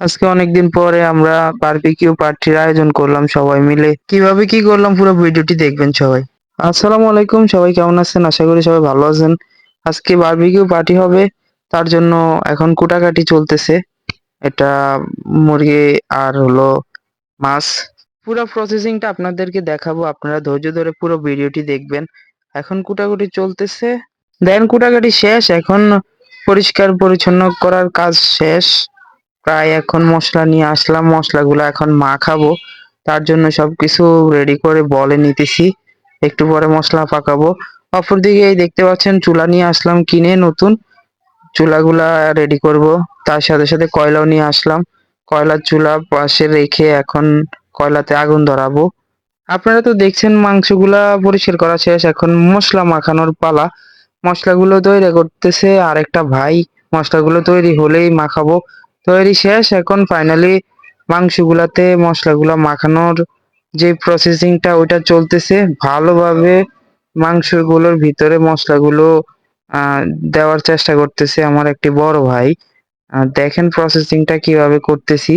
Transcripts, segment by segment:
আজকে অনেকদিন পরে আমরা বারবিকিউ পার্টির আয়োজন করলাম সবাই মিলে। কীভাবে কি করলাম পুরো ভিডিওটি দেখবেন সবাই। আসসালামু আলাইকুম, সবাই কেমন আছেন? আশা করি সবাই ভালো আছেন। আজকে বারবিকিউ পার্টি হবে, তার জন্য এখন কুটাকাটি চলতেছে। এটা মুরগি আর হলো মাছ। পুরো প্রসেসিংটা আপনাদেরকে দেখাবো, আপনারা ধৈর্য ধরে পুরো ভিডিওটি দেখবেন। এখন কুটাকুটি চলতেছে। দেন কুটাকাটি শেষ, এখন পরিষ্কার পরিচ্ছন্ন করার কাজ শেষ। প্রায় এখন মশলা নিয়ে আসলাম, মশলাগুলো এখন মাখাবো। তার জন্য সবকিছু রেডি করে বলে নিতেছি। একটু পরে মশলা পাকাবো। অপরদিকে এই দেখতে পাচ্ছেন চুলা নিয়ে আসলাম কিনে নতুন। চুলাগুলা রেডি করব। তার সাথে সাথে কয়লাও নিয়ে আসলাম। কয়লার চুলা পাশে রেখে এখন কয়লাতে আগুন ধরাবো। আপনারা তো দেখছেন মাংসগুলা পরিষ্কার করা শেষ। এখন মশলা মাখানোর পালা। মশলাগুলো তৈরি করতেছে আর একটা ভাই। মশলাগুলো তৈরি হলেই মাখাবো। তৈরি শেষ। এখন ফাইনালি মাংসগুলাতে মশলাগুলো মাখানোর যে প্রসেসিংটা ওইটা চলতেছে। ভালোভাবে মাংসগুলোর ভিতরে মশলাগুলো দেওয়ার চেষ্টা করতেছে আমার একটি বড় ভাই। দেখেন প্রসেসিংটা কীভাবে করতেছি।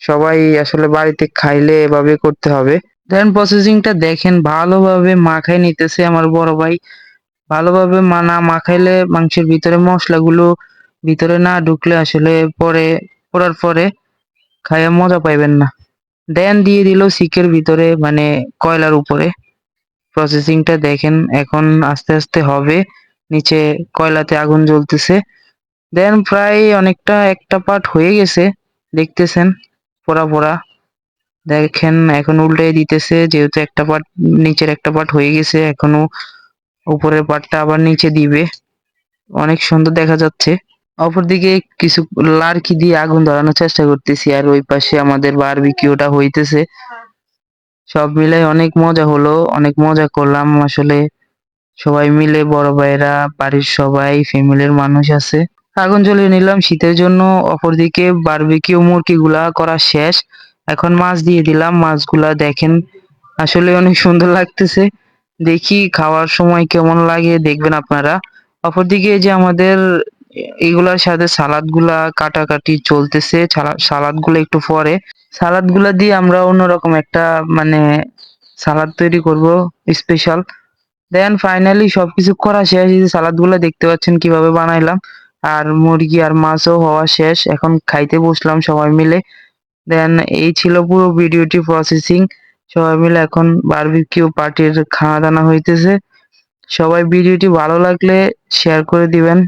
সবাই আসলে বাড়িতে খাইলে এভাবে করতে হবে। দেন প্রসেসিংটা দেখেন ভালোভাবে মাখাই নিতেছে আমার বড় ভাই। ভালোভাবে মা, না মাখাইলে মাংসের ভিতরে মশলাগুলো ভিতরে না ঢুকলে আসলে পরে, পড়ার পরে খাইয়ে মজা পাইবেন না। দেন দিয়ে দিল সিকের ভিতরে মানে কয়লার উপরে। প্রসেসিংটা দেখেন, এখন আস্তে আস্তে হবে। নিচে কয়লাতে আগুন জ্বলতেছে। দেন প্রায় অনেকটা, একটা পার্ট হয়ে গেছে। দেখতেছেন, পোড়া পোড়া। দেখেন, এখন উল্টে দিতেছে, যেহেতু একটা পার্ট নিচের একটা পার্ট হয়ে গেছে, এখনও উপরের পার্টটা আবার নিচে দিবে। অনেক সুন্দর দেখা যাচ্ছে। অপরদিকে কিছু লার্কি দিয়ে আগুন ধরানোর চেষ্টা করতেছি, আর ওই পাশে আমাদের বারবিকিউটা হইতেছে। সব মিলে অনেক মজা হলো, অনেক মজা করলাম। আসলে সবাই মিলে, বড় ভাইরা বাড়ির সবাই, ফ্যামিলির মানুষ আছে। আগুন জ্বলিয়ে নিলাম শীতের জন্য। অপরদিকে বারবিকিউ মুরগিগুলা করা শেষ। এখন মাছ দিয়ে দিলাম। মাছগুলা দেখেন, আসলে অনেক সুন্দর লাগতেছে। দেখি খাওয়ার সময় কেমন লাগে, দেখবেন আপনারা। অপরদিকে যে আমাদের এগুলার সাথে সালাদগুলা কাটাকাটি চলতেছে। সালাদগুলো একটু পরে। সালাদগুলা দিয়ে আমরা অন্যরকম একটা মানে সালাদ তৈরি করব স্পেশাল দেন ফাইনালি সবকিছু করা শেষ। এই সালাদগুলা দেখতে পাচ্ছেন কীভাবে বানাইলাম। আর মুরগি আর মাছও হওয়া শেষ। এখন খাইতে বসলাম সবাই মিলে। দেন এই ছিল পুরো ভিডিওটি প্রসেসিং সবাই মিলে এখন বারবিকিউ পার্টির খাওয়া দাওয়া হইতেছে। সবাই ভিডিওটি ভালো লাগলে শেয়ার করে দিবেন।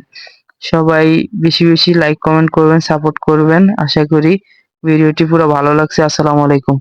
সবাই বেশি বেশি লাইক কমেন্ট করবেন সাপোর্ট করবেন। আশা করি ভিডিওটি পুরো ভালো লাগছে। আসসালামু আলাইকুম।